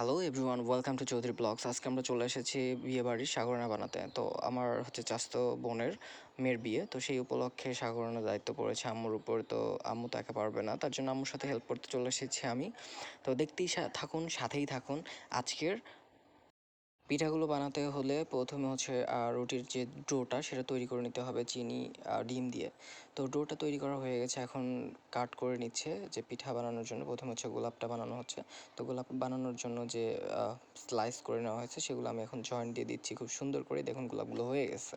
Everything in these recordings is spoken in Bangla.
Hello everyone welcome to Chowdhury blogs আজকে আমরা চলে এসেছি বিয়ে বাড়ির সাগরানা বানাতে। তো আমার হচ্ছে চাস্তো বোনের মেয়ের বিয়ে। তো সেই উপলক্ষে সাগরনা দায়িত্ব পড়েছে আম্মুর উপর। তো আম্মু তো একা পারবে না। তার জন্য আম্মুর সাথে হেল্প করতে চলে এসেছি আমি। তো দেখতেই থাকুন, সাথেই থাকুন। আজকের পিঠাগুলো বানাতে হলে প্রথমে হচ্ছে রুটির যে ডোটা সেটা তৈরি করে নিতে হবে চিনি আর ডিম দিয়ে। তো ডোটা তৈরি করা হয়ে গেছে, এখন কাট করে নিচ্ছে যে পিঠা বানানোর জন্য। প্রথমে হচ্ছে গোলাপটা বানানো হচ্ছে। তো গোলাপ বানানোর জন্য যে স্লাইস করে নেওয়া হয়েছে সেগুলো আমি এখন জয়েন্ট দিয়ে দিচ্ছি। খুব সুন্দর করে দেখুন গোলাপগুলো হয়ে গেছে।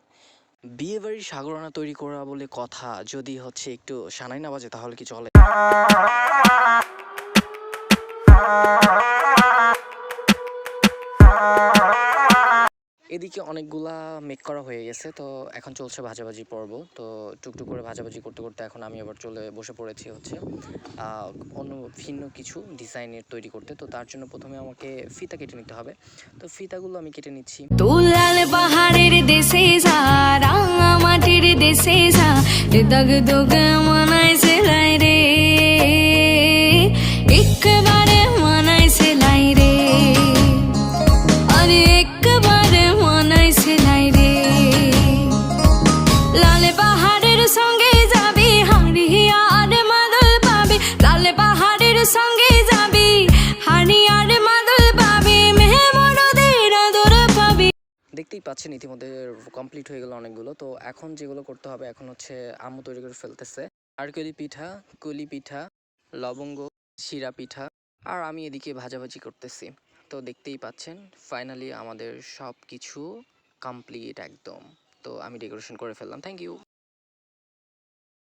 বিয়ে বাড়ির সাগরানা তৈরি করা বলে কথা, যদি হচ্ছে একটু সানাই না বাজে তাহলে কি চলে? এদিকে অনেকগুলা মেক করা হয়ে গেছে, তো এখন চলছে ভাজাভাজি পর্ব। তো টুকটুক করে ভাজাভাজি করতে করতে এখন আমি আবার চলে বসে পড়েছি হচ্ছে অন্য ভিন্ন কিছু ডিজাইনের তৈরি করতে। তো তার জন্য প্রথমে আমাকে ফিতা কেটে নিতে হবে। তো ফিতাগুলো আমি কেটে নিচ্ছি। তুলাল পাহাড়ের দেশে যা রাঙা মাটির দেশে যা দগ দগ দেখতেই পাচ্ছেন ইতিমধ্যে কমপ্লিট হয়ে গেল অনেকগুলো। তো এখন যেগুলো করতে হবে, এখন হচ্ছে আম্মু তৈরি করে ফেলতেছে। আরকলি পিঠা, কুলি পিঠা, লবঙ্গ, শিরা পিঠা, আর আমি এদিকে ভাজাভাজি করতেছি। তো দেখতেই পাচ্ছেন ফাইনালি আমাদের সব কিছু কমপ্লিট একদম। তো আমি ডেকোরেশন করে ফেললাম। Thank you